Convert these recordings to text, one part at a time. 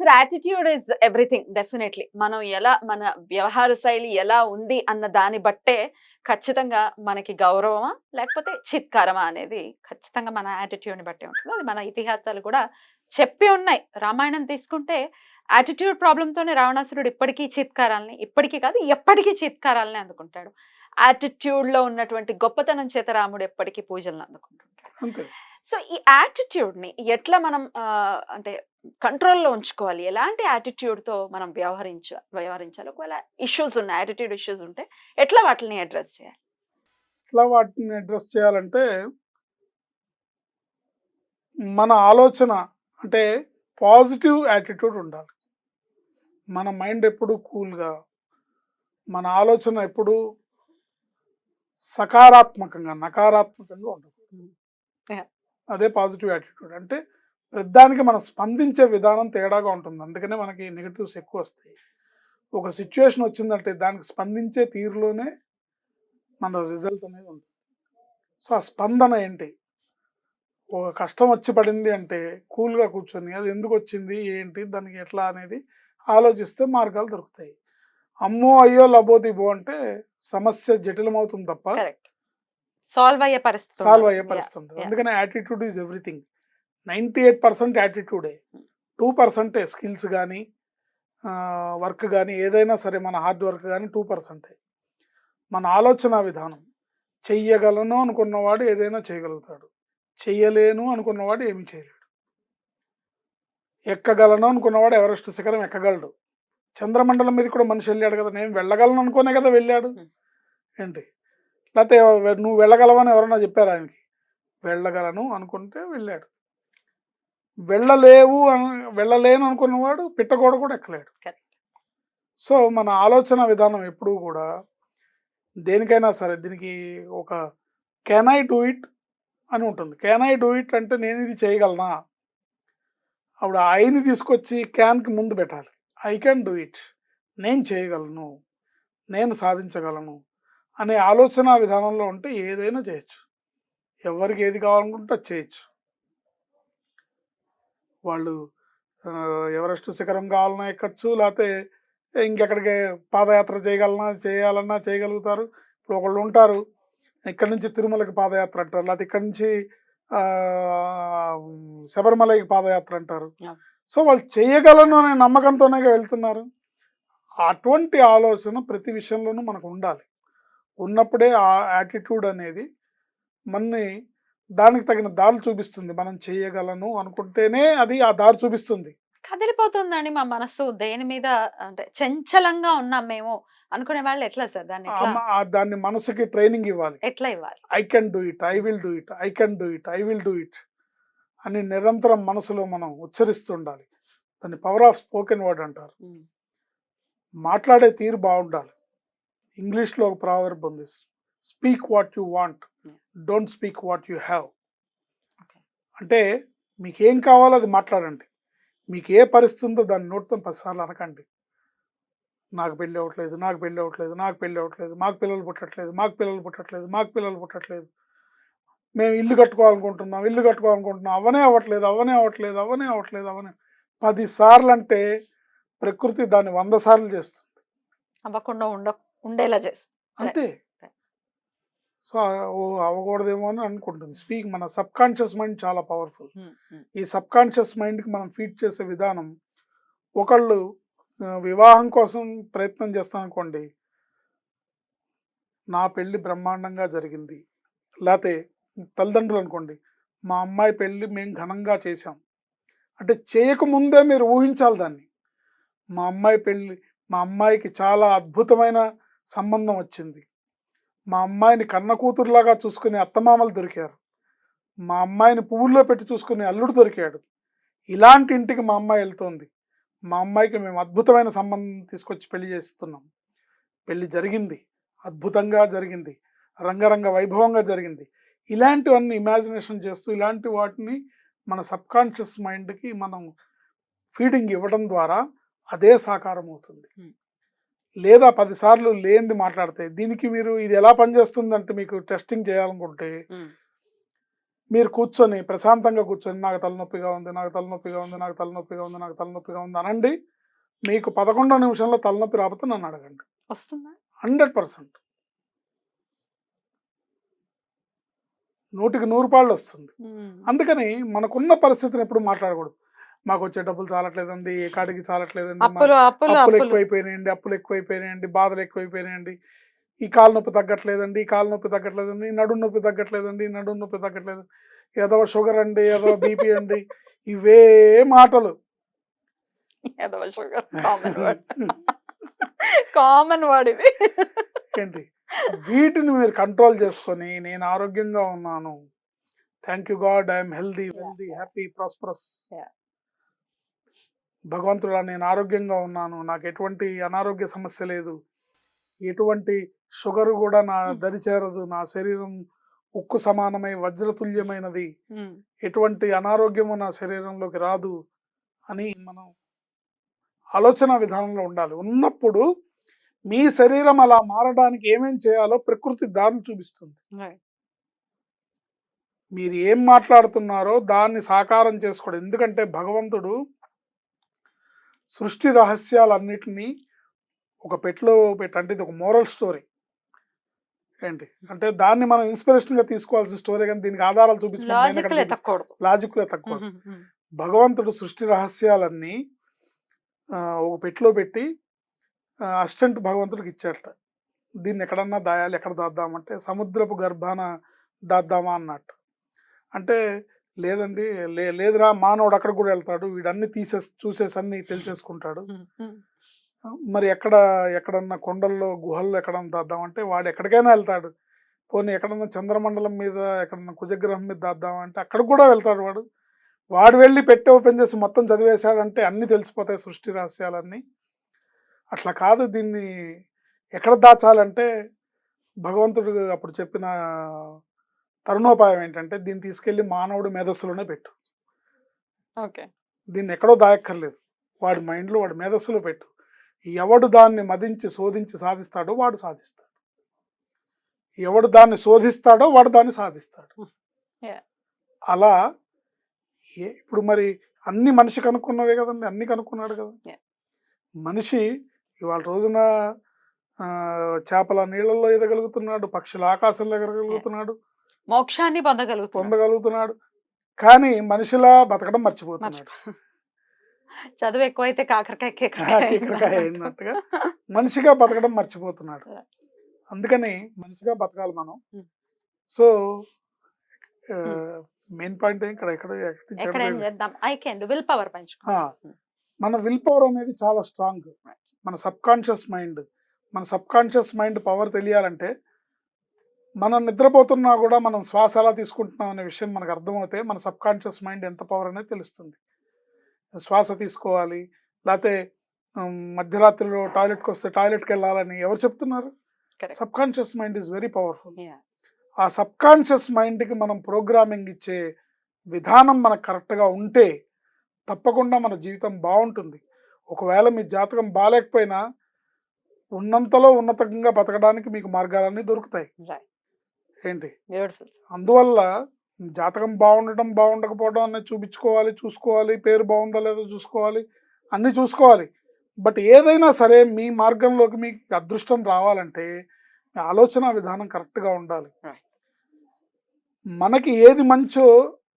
Sir attitude is everything definitely మనం ఎలా మన వ్యవహార శైలి ఎలా ఉంది అన్న దాన్ని బట్టే ఖచ్చితంగా మనకి గౌరవమా లేకపోతే చిత్కారమా అనేది ఖచ్చితంగా మన యాటిట్యూడ్ని బట్టే ఉంటుంది. అది మన ఇతిహాసాలు కూడా చెప్పి ఉన్నాయి. రామాయణం తీసుకుంటే యాటిట్యూడ్ ప్రాబ్లంతోనే రావణాసురుడు ఇప్పటికీ చిత్కారాలని ఇప్పటికీ కాదు ఎప్పటికీ చిత్కారాలని అందుకుంటాడు. Attitude లో ఉన్నటువంటి గొప్పతనం చేత రాముడు ఎప్పటికీ పూజలను అందుకుంటుంటాడు. అంతే. సో ఈ యాటిట్యూడ్ని ఎట్లా మనం అంటే కంట్రోల్లో ఉంచుకోవాలి. ఎలాంటి attitude తో మనం వ్యవహరించ వ్యవహరించాలి? ఒకవేళ ఇష్యూస్ ఉన్నాయి యాటిట్యూడ్ ఇష్యూస్ ఉంటే ఎట్లా వాటిని అడ్రస్ చేయాలి? ఎట్లా వాటిని అడ్రస్ చేయాలంటే మన ఆలోచన అంటే పాజిటివ్ యాటిట్యూడ్ ఉండాలి. మన మైండ్ ఎప్పుడు కూల్గా మన ఆలోచన ఎప్పుడు సకారాత్మకంగా నకారాత్మకంగా ఉండదు. అదే పాజిటివ్ యాటిట్యూడ్. అంటే ప్రతిదానికి మనం స్పందించే విధానం తేడాగా ఉంటుంది. అందుకనే మనకి నెగిటివ్స్ ఎక్కువ వస్తాయి. ఒక సిచ్యువేషన్ వచ్చిందంటే దానికి స్పందించే తీరులోనే మన రిజల్ట్ అనేది ఉంటుంది. సో ఆ స్పందన ఏంటి? ఒక కష్టం వచ్చి పడింది అంటే కూల్గా కూర్చొని అది ఎందుకు వచ్చింది? ఏంటి? దానికి ఎట్లా అనేది ఆలోచిస్తే మార్గాలు దొరుకుతాయి. అమ్మో! అయ్యో! లబోదిబో! అంటే సమస్య జటిలమవుతుంది తప్ప సాల్వ్ అయ్యే పరిస్థితి సాల్వ్. అయ్యే. పరిస్థితి. అందుకనే attitude is everything. Ninety eight percent యాటిట్యూడే. Two పర్సెంటే స్కిల్స్ కానీ వర్క్ కానీ ఏదైనా సరే మన హార్డ్ వర్క్ కానీ టూ పర్సెంటే. మన ఆలోచన విధానం. చెయ్యగలను అనుకున్నవాడు ఏదైనా చేయగలుగుతాడు. చెయ్యలేను అనుకున్నవాడు ఏమీ చేయలేడు. ఎక్కగలను అనుకున్నవాడు ఎవరెస్ట్ శిఖరం ఎక్కగలడు. చంద్రమండలం మీద కూడా మనిషి వెళ్ళాడు కదా నేను వెళ్ళగలను అనుకునే కదా వెళ్ళాడు. ఏంటి? లేకపోతే నువ్వు వెళ్ళగలవని ఎవరన్నా చెప్పారు ఆయనకి? వెళ్ళగలను అనుకుంటే వెళ్ళాడు. వెళ్ళలేవు అని వెళ్ళలేను అనుకున్నవాడు పిట్టగోడ కూడా ఎక్కలేడు. సో మన ఆలోచన విధానం ఎప్పుడూ కూడా దేనికైనా సరే దీనికి ఒక కెన్ ఐ డూ ఇట్ అని ఉంటుంది. కెన్ ఐ డూ ఇట్ అంటే నేను ఇది చేయగలనా? అప్పుడు ఐని తీసుకొచ్చి క్యాన్కి ముందు పెట్టాలి. I can do it. నేను చేయగలను. నేను సాధించగలను అనే ఆలోచన విధానంలో ఉంటే ఏదైనా చేయొచ్చు. ఎవరికి ఏది కావాలనుకుంటే చేయొచ్చు. వాళ్ళు ఎవరెస్ట్ శిఖరం కావాలన్నా ఎక్కచ్చు లేకపోతే ఇంకెక్కడికి పాదయాత్ర చేయగలనా చేయాలన్నా చేయగలుగుతారు. ఇప్పుడు ఒకళ్ళు ఉంటారు ఇక్కడి నుంచి తిరుమలకి పాదయాత్ర అంటారు లేకపోతే ఇక్కడి నుంచి శబరిమలకి పాదయాత్ర అంటారు. సో వాళ్ళు చేయగలను అనే నమ్మకంతోనే వెళ్తున్నారు. అటువంటి ఆలోచన ప్రతి విషయంలోనూ మనకు ఉండాలి. ఉన్నప్పుడే ఆ యాటిట్యూడ్ అనేది మనని దానికి తగిన దారి చూపిస్తుంది. మనం చేయగలను అనుకుంటేనే అది ఆ దారి చూపిస్తుంది. కదిలిపోతుందండి మా మనసు దేని మీద అంటే చంచలంగా ఉన్నాం మేము అనుకునే వాళ్ళు ఎట్లా సార్? దాన్ని దాన్ని మనసుకి ట్రైనింగ్ ఇవ్వాలి. ఎట్లా ఇవ్వాలి? I can do it I will do it I can do it I will do it అని నిరంతరం మనసులో మనం ఉచ్చరిస్తూ ఉండాలి దాన్ని పవర్ ఆఫ్ స్పోకెన్ వర్డ్ అంటారు. మాట్లాడే తీరు బాగుండాలి. ఇంగ్లీష్లో ఒక ప్రావర్బ్ ఉంది. Speak what you want. Don't speak what you have. అంటే మీకు ఏం కావాలో అది మాట్లాడండి. మీకు ఏ పరిస్థితి ఉందో దాన్ని నోటితో పదిసార్లు అనకండి. నాకు పెళ్ళి అవ్వట్లేదు నాకు పెళ్ళి అవ్వట్లేదు నాకు పెళ్ళి అవ్వట్లేదు మాకు పిల్లలు పుట్టట్లేదు మాకు పిల్లలు పుట్టట్లేదు మాకు పిల్లలు పుట్టట్లేదు. మేము ఇల్లు కట్టుకోవాలనుకుంటున్నాం ఇల్లు కట్టుకోవాలనుకుంటున్నాం అవనే అవ్వట్లేదు అవనే అవ్వట్లేదు అవనే అవ్వట్లేదు అవనే. పది సార్లు అంటే ప్రకృతి దాన్ని వంద సార్లు చేస్తుంది. అవ్వకుండా ఉండ ఉండేలా చేస్తుంది. అంతే. సో ఓ అవ్వకూడదేమో అని అనుకుంటుంది. స్పీక్ మన సబ్ కాన్షియస్ మైండ్ చాలా పవర్ఫుల్. ఈ సబ్ కాన్షియస్ మైండ్కి మనం ఫీడ్ చేసే విధానం ఒకళ్ళు వివాహం కోసం ప్రయత్నం చేస్తాం అనుకోండి నా పెళ్ళి బ్రహ్మాండంగా జరిగింది. లేకపోతే తల్లిదండ్రులు అనుకోండి మా అమ్మాయి పెళ్ళి మేము ఘనంగా చేశాం. అంటే చేయకముందే మీరు ఊహించాలి దాన్ని. మా అమ్మాయి పెళ్ళి మా అమ్మాయికి చాలా అద్భుతమైన సంబంధం వచ్చింది. మా అమ్మాయిని కన్న కూతురులాగా చూసుకునే అత్తమామలు దొరికారు. మా అమ్మాయిని పువ్వుల్లో పెట్టి చూసుకునే అల్లుడు దొరికాడు. ఇలాంటి ఇంటికి మా అమ్మాయి వెళ్తోంది. మా అమ్మాయికి మేము అద్భుతమైన సంబంధం తీసుకొచ్చి పెళ్ళి చేస్తున్నాం. పెళ్ళి జరిగింది. అద్భుతంగా జరిగింది. రంగరంగ వైభవంగా జరిగింది. ఇలాంటివన్నీ ఇమాజినేషన్ చేస్తూ ఇలాంటి వాటిని మన సబ్కాన్షియస్ మైండ్కి మనం ఫీడింగ్ ఇవ్వడం ద్వారా అదే సాకారం అవుతుంది. లేదా పదిసార్లు లేనిది మాట్లాడితే దీనికి మీరు ఇది ఎలా పనిచేస్తుందంటే మీకు టెస్టింగ్ చేయాలనుకుంటే మీరు కూర్చొని ప్రశాంతంగా కూర్చొని నాకు తలనొప్పిగా ఉంది నాకు తలనొప్పిగా ఉంది నాకు తలనొప్పిగా ఉంది నాకు తలనొప్పిగా ఉంది అనండి మీకు పదకొండో నిమిషంలో తలనొప్పి రాకపోతే నన్ను అడగండి. వస్తుందా? Hundred percent. నూటికి నూరు పాళ్ళు వస్తుంది. అందుకని మనకున్న పరిస్థితిని ఎప్పుడు మాట్లాడకూడదు. మాకు వచ్చే డబ్బులు చాలట్లేదండి ఏ కాడికి చాలట్లేదండి అప్పులు ఎక్కువైపోయినాయండి అప్పులు ఎక్కువైపోయినాయండి బాధలు ఎక్కువైపోయినాయండి. ఈ కాలు నొప్పి తగ్గట్లేదండి ఈ కాలు నొప్పి తగ్గట్లేదండి ఈ నడుము నొప్పి తగ్గట్లేదండి ఈ నడుము నొప్పి తగ్గట్లేదు ఏదో షుగర్ అండి ఏదో బీపీ అండి ఇవే మాటలు. Common word. ఇది ఏంటి? వీటిని మీరు కంట్రోల్ చేసుకొని నేను ఆరోగ్యంగా ఉన్నాను. Thank you God I'm healthy wealthy happy prosperous. భగవంతుడా నేను ఆరోగ్యంగా ఉన్నాను. నాకు ఎటువంటి అనారోగ్య సమస్య లేదు. ఎటువంటి షుగర్ కూడా నా Hmm. దరి చేరదు. నా శరీరం ఉక్కు సమానమై వజ్రతుల్యమైనది. ఎటువంటి అనారోగ్యము నా శరీరంలోకి రాదు అని మనం ఆలోచన విధానంలో ఉండాలి. ఉన్నప్పుడు మీ శరీరం అలా మారడానికి ఏమేం చేయాలో ప్రకృతి దారులు చూపిస్తుంది. మీరు ఏం మాట్లాడుతున్నారో దాన్ని సాకారం చేసుకోవడం. ఎందుకంటే భగవంతుడు సృష్టి రహస్యాలన్నిటినీ ఒక పెట్లో పెట్టి అంటే ఇది ఒక మోరల్ స్టోరీ. ఏంటి? అంటే దాన్ని మనం ఇన్స్పిరేషన్గా తీసుకోవాల్సిన స్టోరీ కానీ దీనికి ఆధారాలు లాజికల్ చూపించుకుంటే ఎత్తకూడదు లాజిక్ తక్కువ భగవంతుడు సృష్టి రహస్యాలన్నీ ఒక పెట్టులో పెట్టి అసిస్టెంట్ భగవంతుడికి ఇచ్చాడట. దీన్ని ఎక్కడన్నా దాయాలి ఎక్కడ దాద్దామంటే సముద్రపు గర్భాన దాద్దామా అన్నట్టు. అంటే లేదండి లే లేదురా మానవుడు అక్కడ కూడా వెళ్తాడు వీడన్ని తీసే చూసేసి అన్ని తెలిసేసుకుంటాడు. మరి ఎక్కడ ఎక్కడన్నా కొండల్లో గుహల్లో ఎక్కడన్నా దాద్దామంటే వాడు ఎక్కడికైనా వెళ్తాడు. పోనీ ఎక్కడన్నా చంద్రమండలం మీద ఎక్కడన్నా కుజగ్రహం మీద దాద్దామంటే అక్కడ కూడా వెళ్తాడు వాడు. వాడు వెళ్ళి పెట్టి ఓపెన్ చేసి మొత్తం చదివేశాడంటే అన్నీ తెలిసిపోతాయి సృష్టి రహస్యాలన్నీ. అట్లా కాదు దీన్ని ఎక్కడ దాచాలంటే భగవంతుడు అప్పుడు చెప్పిన తరుణోపాయం ఏంటంటే దీన్ని తీసుకెళ్ళి మానవుడి మేధస్సులోనే పెట్టు. ఓకే. దీన్ని ఎక్కడో దాయక్కర్లేదు. వాడి మైండ్లో వాడి మేధస్సులో పెట్టు. ఎవడు దాన్ని మదించి శోధించి సాధిస్తాడో వాడు సాధిస్తాడు. ఎవడు దాన్ని శోధిస్తాడో వాడు దాన్ని సాధిస్తాడు. అలా ఇప్పుడు మరి అన్ని మనిషి కనుక్కున్నవే కదండి అన్ని కనుక్కున్నాడు కదా. మనిషి ఇవాళ రోజున చేపల నీళ్ళల్లో ఎదగలుగుతున్నాడు పక్షుల ఆకాశంలో ఎగరగలుగుతున్నాడు మోక్షాన్ని పొందగలుగుతుంది పొందగలుగుతున్నాడు. కానీ మనిషిలా బతకడం మర్చిపోతున్నాడు. చదువు ఎక్కువైతే కాకరకాయ కాకరకాయ అయినట్టుగా మనిషిగా బతకడం మర్చిపోతున్నాడు. అందుకని మనిషిగా బతకాలి మనం. సో మెయిన్ పాయింట్ ఇక్కడ ఎక్కడ విల్ పవర్ మన విల్ పవర్ అనేది చాలా స్ట్రాంగ్. మన సబ్ కాన్షియస్ మైండ్. మన సబ్ కాన్షియస్ మైండ్ పవర్ తెలియాలంటే మనం నిద్రపోతున్నా కూడా మనం శ్వాస ఎలా తీసుకుంటున్నాం అనే విషయం మనకు అర్థమవుతే మన సబ్ కాన్షియస్ మైండ్ ఎంత పవర్ అనేది తెలుస్తుంది శ్వాస తీసుకోవాలి లేకపోతే మధ్యరాత్రిలో టాయిలెట్కి వస్తే టాయిలెట్కి వెళ్ళాలని ఎవరు చెప్తున్నారు. Subconscious mind is very powerful. ఆ సబ్ కాన్షియస్ మైండ్కి మనం ప్రోగ్రామింగ్ ఇచ్చే విధానం మనకు కరెక్ట్గా ఉంటే తప్పకుండా మన జీవితం బాగుంటుంది ఒకవేళ మీ జాతకం బాగాలేకపోయినా ఉన్నంతలో ఉన్నతంగా బతకడానికి మీకు మార్గాలన్నీ దొరుకుతాయి. ఏంటి? బ్యూటిఫుల్ అందువల్ల జాతకం బాగుండటం బాగుండకపోవడం అనేది చూపించుకోవాలి చూసుకోవాలి పేరు బాగుందా లేదో చూసుకోవాలి అన్నీ చూసుకోవాలి. బట్ ఏదైనా సరే మీ మార్గంలోకి మీకు అదృష్టం రావాలంటే మీ ఆలోచన విధానం కరెక్ట్గా ఉండాలి. మనకి ఏది మంచో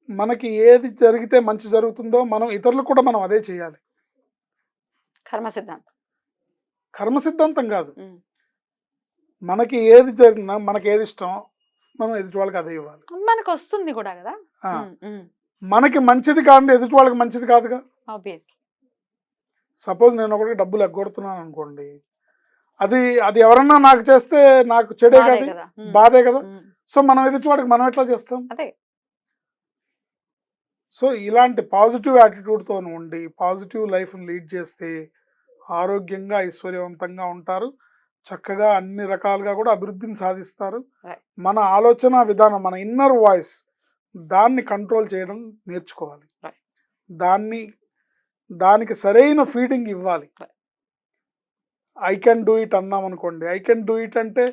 మనకి ఏది జరిగితే మంచి జరుగుతుందో మనం ఇతరులకు కూడా మనం అదే చేయాలి. కర్మ సిద్ధాంతం. కర్మ సిద్ధాంతం కాదు. మనకి ఏది జరిగినా మనకి ఏది ఇష్టం మనం ఎదుటి వాళ్ళకి అదే ఇవ్వాలి. మనకు వస్తుంది కూడా కదా. మనకి మంచిది కాదు ఎదుటి వాళ్ళకి మంచిది కాదుగా? సపోజ్ నేను ఒకటి డబ్బులు ఎగ్గొడుతున్నాను అనుకోండి అది అది ఎవరన్నా నాకు చేస్తే నాకు చెడే కాదు బాధే కదా? సో మనం ఎదుటి వాడికి మనం ఎట్లా చేస్తాం? సో ఇలాంటి పాజిటివ్ యాటిట్యూడ్తో ఉండి పాజిటివ్ లైఫ్ని లీడ్ చేస్తే ఆరోగ్యంగా ఐశ్వర్యవంతంగా ఉంటారు. చక్కగా అన్ని రకాలుగా కూడా అభివృద్ధిని సాధిస్తారు. మన ఆలోచన విధానం మన ఇన్నర్ వాయిస్ దాన్ని కంట్రోల్ చేయడం నేర్చుకోవాలి. దాన్ని దానికి సరైన ఫీడింగ్ ఇవ్వాలి. ఐ కెన్ డూ ఇట్ అన్నాం అనుకోండి. ఐ కెన్ డూ ఇట్ అంటే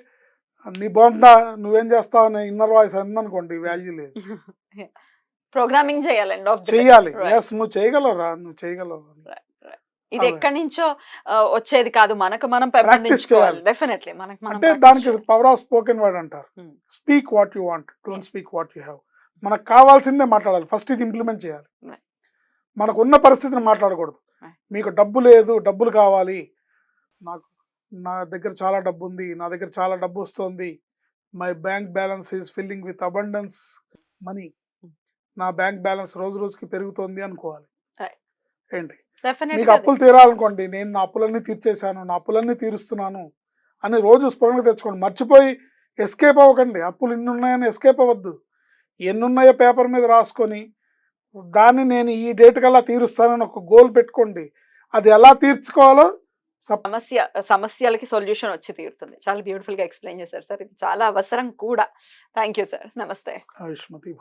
నీ బాగుందా? నువ్వేం చేస్తావు? అనే ఇన్నర్ వాయిస్ అందనుకోండి వాల్యూ లేదు. ప్రోగ్రామింగ్ చేయాలి. చెయ్యాలి Right. ఎస్ నువ్వు చేయగలరా నువ్వు చేయగలవు. ఇది. ఎక్కడి నుంచో వచ్చేది కాదు మనకు మనం పెంపొందించుకోవాలి. డెఫినెట్లీ మనకు మనం అంటే దానికి. పవర్ ఆఫ్ స్పోకెన్ వర్డ్ అంటారు. Speak what you want don't speak what you have మనకు కావాల్సిందే మాట్లాడాలి ఫస్ట్ ఇది ఇంప్లిమెంట్ చేయాలి. మనకు ఉన్న పరిస్థితిని మాట్లాడకూడదు. మీకు డబ్బు లేదు డబ్బులు కావాలి నాకు నా దగ్గర చాలా డబ్బు ఉంది నా దగ్గర చాలా డబ్బు వస్తుంది my bank balance is filling with abundance money. నా బ్యాంక్ బ్యాలెన్స్ రోజు రోజుకి పెరుగుతోంది అనుకోవాలి. ఏంటి మీకు. అప్పులు తీరాలనుకోండి నేను నా అప్పులన్నీ తీర్చేశాను నా అప్పులన్నీ తీరుస్తున్నాను అని రోజు స్ఫురణగా తెచ్చుకోండి. మర్చిపోయి ఎస్కేప్ అవ్వకండి. అప్పులు ఇన్ని ఉన్నాయని ఎస్కేప్ అవ్వద్దు. ఎన్ని ఉన్నాయో పేపర్ మీద రాసుకొని దాన్ని నేను ఈ డేట్ కల్లా తీరుస్తానని ఒక గోల్ పెట్టుకోండి. అది ఎలా తీర్చుకోవాలో సమస్య సమస్యలకి సొల్యూషన్ వచ్చి తీరుతుంది. చాలా బ్యూటిఫుల్గా ఎక్స్ప్లెయిన్ చేశారు సార్. ఇది చాలా అవసరం కూడా. Thank you sir. నమస్తే. ఆయుష్మతి